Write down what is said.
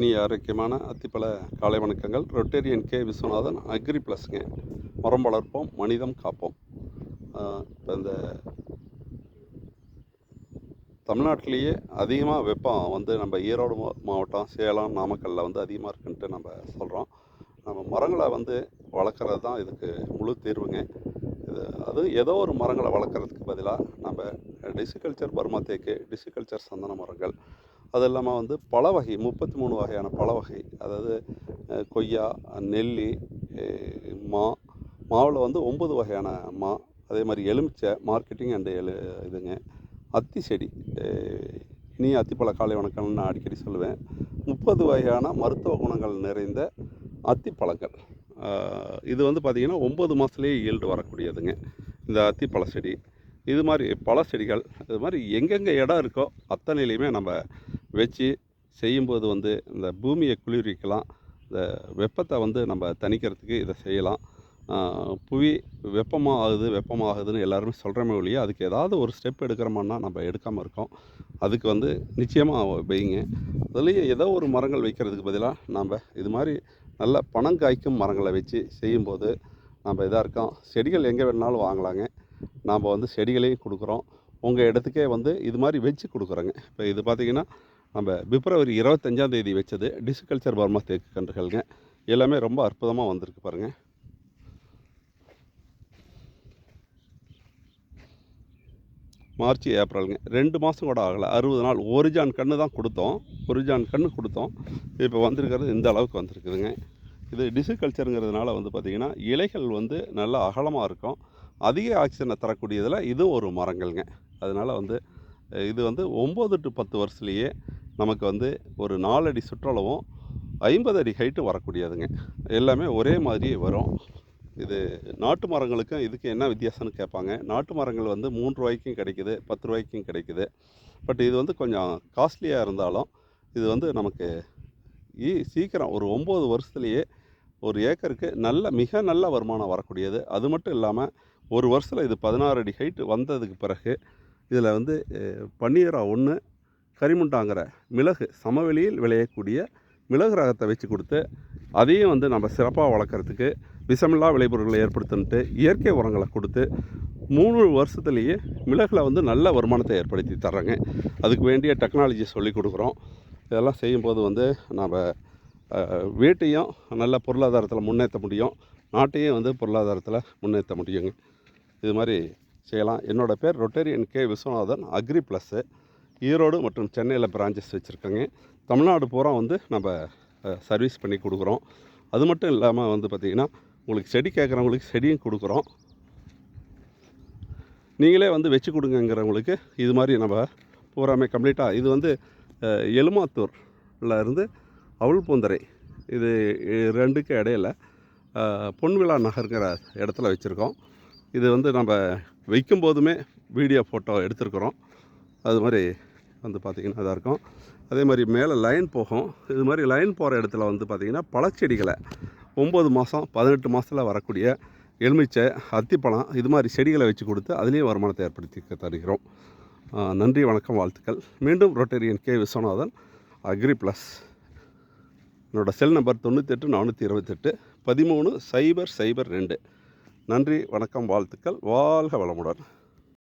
இனி ஆரோக்கியமான அத்திப்பழ காலை வணக்கங்கள். ரொட்டேரியன் கே விஸ்வநாதன் அக்ரி ப்ளஸ்ங்க. மரம் வளர்ப்போம் மனிதம் காப்போம். இப்போ இந்த தமிழ்நாட்டிலேயே அதிகமாக வெப்பம் வந்து நம்ம ஈரோடு மா- மாவட்டம் சேலம் நாமக்கல்லில் வந்து அதிகமாக இருக்குன்ட்டு நம்ம சொல்கிறோம் நம்ம மரங்களை வந்து வளர்க்குறது தான் இதுக்கு முழு தீர்வுங்க. இது அது ஏதோ ஒரு மரங்களை வளர்க்குறதுக்கு பதிலாக நம்ம டிசிகல்ச்சர் பர்மா தேக்கு டிசிகல்ச்சர் சந்தன மரங்கள். அது இல்லாமல் வந்து பல வகை முப்பத்தி மூணு வகையான பல வகை அதாவது கொய்யா நெல்லி மா மாவில் வந்து ஒம்பது வகையான மா. அதே மாதிரி எலுமிச்சை மார்க்கெட்டிங் அண்டு எலு இதுங்க. அத்தி செடி இனி அத்திப்பழ காலை வணக்கம்னு நான் அடிக்கடி சொல்லுவேன். முப்பது வகையான மருத்துவ குணங்கள் நிறைந்த அத்திப்பழங்கள். இது வந்து பார்த்திங்கன்னா ஒம்பது மாதத்துலேயே ஈல்டு வரக்கூடியதுங்க இந்த அத்திப்பழ செடி. இது மாதிரி பல செடிகள் இது மாதிரி எங்கெங்கே இடம் இருக்கோ அத்தனையிலையுமே நம்ம வச்சு செய்யும்போது வந்து இந்த பூமியை குளிர்விக்கலாம். இந்த வெப்பத்தை வந்து நம்ம தணிக்கிறதுக்கு இதை செய்யலாம். புவி வெப்பமாக ஆகுது வெப்பமாக ஆகுதுன்னு எல்லாருமே சொல்கிறமே ஒழிய அதுக்கு ஏதாவது ஒரு ஸ்டெப் எடுக்கிறோமான்னா நம்ம எடுக்காமல் இருக்கோம். அதுக்கு வந்து நிச்சயமாக வைங்க. அதுலேயும் ஏதோ ஒரு மரங்கள் வைக்கிறதுக்கு பதிலாக நம்ம இது மாதிரி நல்ல பணம் காய்க்கும் மரங்களை வச்சு செய்யும்போது நம்ம இதாக இருக்கோம். செடிகள் எங்கே வேணாலும் வாங்கலாங்க. நாம் வந்து செடிகளையும் கொடுக்குறோம். உங்கள் இடத்துக்கே வந்து இது மாதிரி வச்சு கொடுக்குறோங்க. இப்போ இது பார்த்திங்கன்னா நம்ம பிப்ரவரி இருபத்தஞ்சாம் தேதி வச்சது டிசிகல்ச்சர் பர்மா தேக்கு கன்றுகள்ங்க. எல்லாமே ரொம்ப அற்புதமாக வந்திருக்கு பாருங்கள் மார்ச் ஏப்ரலுங்க. ரெண்டு மாதம் கூட ஆகலை. அறுபது நாள். ஒரு ஜான் கன்று தான் கொடுத்தோம். ஒரு ஜான் கன்று கொடுத்தோம். இப்போ வந்திருக்கிறது இந்த அளவுக்கு வந்திருக்குதுங்க. இது டிசிகல்ச்சருங்கிறதுனால வந்து பார்த்திங்கன்னா இலைகள் வந்து நல்லா அகலமாக இருக்கும். அதிக ஆக்சிஜனை தரக்கூடியதில் இதுவும் ஒரு மரங்கள்ங்க. அதனால் வந்து இது வந்து ஒம்பது டு பத்து வருஷத்துலேயே நமக்கு வந்து ஒரு நாலடி சுற்றளவும் ஐம்பது அடி ஹைட்டு வரக்கூடியதுங்க. எல்லாமே ஒரே மாதிரி வரும். இது நாட்டு மரங்களுக்கும் இதுக்கு என்ன வித்தியாசம்னு கேட்பாங்க. நாட்டு மரங்கள் வந்து மூன்று ரூபாய்க்கும் கிடைக்குது பத்து ரூபாய்க்கும் கிடைக்குது. பட் இது வந்து கொஞ்சம் காஸ்ட்லியாக இருந்தாலும் இது வந்து நமக்கு ஈ சீக்கிரம் ஒரு ஒம்பது வருஷத்துலேயே ஒரு ஏக்கருக்கு நல்ல மிக நல்ல வருமானம் வரக்கூடியது. அது மட்டும் இல்லாமல் ஒரு வருஷத்தில் இது பதினாறு அடி ஹைட்டு வந்ததுக்கு பிறகு இதில் வந்து பன்னீரா ஒன்று கரிமுண்டாங்கிற மிளகு சமவெளியில் விளையக்கூடிய மிளகு ரகத்தை வச்சு கொடுத்து அதையும் வந்து நம்ம சிறப்பாக வளர்க்குறதுக்கு விஷமில்லா விளைபொருட்களை ஏற்படுத்தின்ட்டு இயற்கை உரங்களை கொடுத்து மூணு வருஷத்துலேயே மிளகில் வந்து நல்ல வருமானத்தை ஏற்படுத்தி தர்றாங்க. அதுக்கு வேண்டிய டெக்னாலஜி சொல்லி கொடுக்குறோம். இதெல்லாம் செய்யும்போது வந்து நம்ம வீட்டையும் நல்ல பொருளாதாரத்தில் முன்னேற்ற முடியும். நாட்டையும் வந்து பொருளாதாரத்தில் முன்னேற்ற முடியுங்க. இது மாதிரி செய்யலாம். என்னோடய பேர் Rotarian K. Viswanathan Agri Plus Erode மற்றும் சென்னையில் பிரான்ச்சஸ் வச்சுருக்கோங்க. தமிழ்நாடு பூரா வந்து நம்ம சர்வீஸ் பண்ணி கொடுக்குறோம். அது மட்டும் இல்லாமல் வந்து பார்த்திங்கன்னா உங்களுக்கு செடி கேட்குறவங்களுக்கு செடியும் கொடுக்குறோம். நீங்களே வந்து வச்சு கொடுங்கங்கிறவங்களுக்கு இது மாதிரி நம்ம பூராமே கம்ப்ளீட்டாக இது வந்து எலுமாத்தூரில் இருந்து அவள் பூந்தரை. இது ரெண்டுக்கு இடையில பொன்விழா நகருங்கிற இடத்துல வச்சுருக்கோம். இது வந்து நம்ம வைக்கும் போதுமே வீடியோ ஃபோட்டோ எடுத்திருக்கிறோம். அது மாதிரி வந்து பார்த்திங்கன்னா இதாக இருக்கும். அதே மாதிரி மேலே லைன் போகும். இது மாதிரி லைன் போகிற இடத்துல வந்து பார்த்திங்கன்னா பழச்செடிகளை ஒம்பது மாதம் பதினெட்டு மாதத்தில் வரக்கூடிய எலுமிச்சை அத்திப்பழம் இது மாதிரி செடிகளை வச்சு கொடுத்து அதுலேயும் வருமானத்தை ஏற்படுத்தி தருகிறோம். நன்றி வணக்கம் வாழ்த்துக்கள். மீண்டும் Rotarian K. Viswanathan Agri Plus என்னோடய செல் நம்பர் தொண்ணூத்தெட்டு நானூற்றி இருபத்தெட்டு பதிமூணு சைபர் சைபர் ரெண்டு. நன்றி வணக்கம் வாழ்த்துக்கள். வாழ்க வளமுடன்.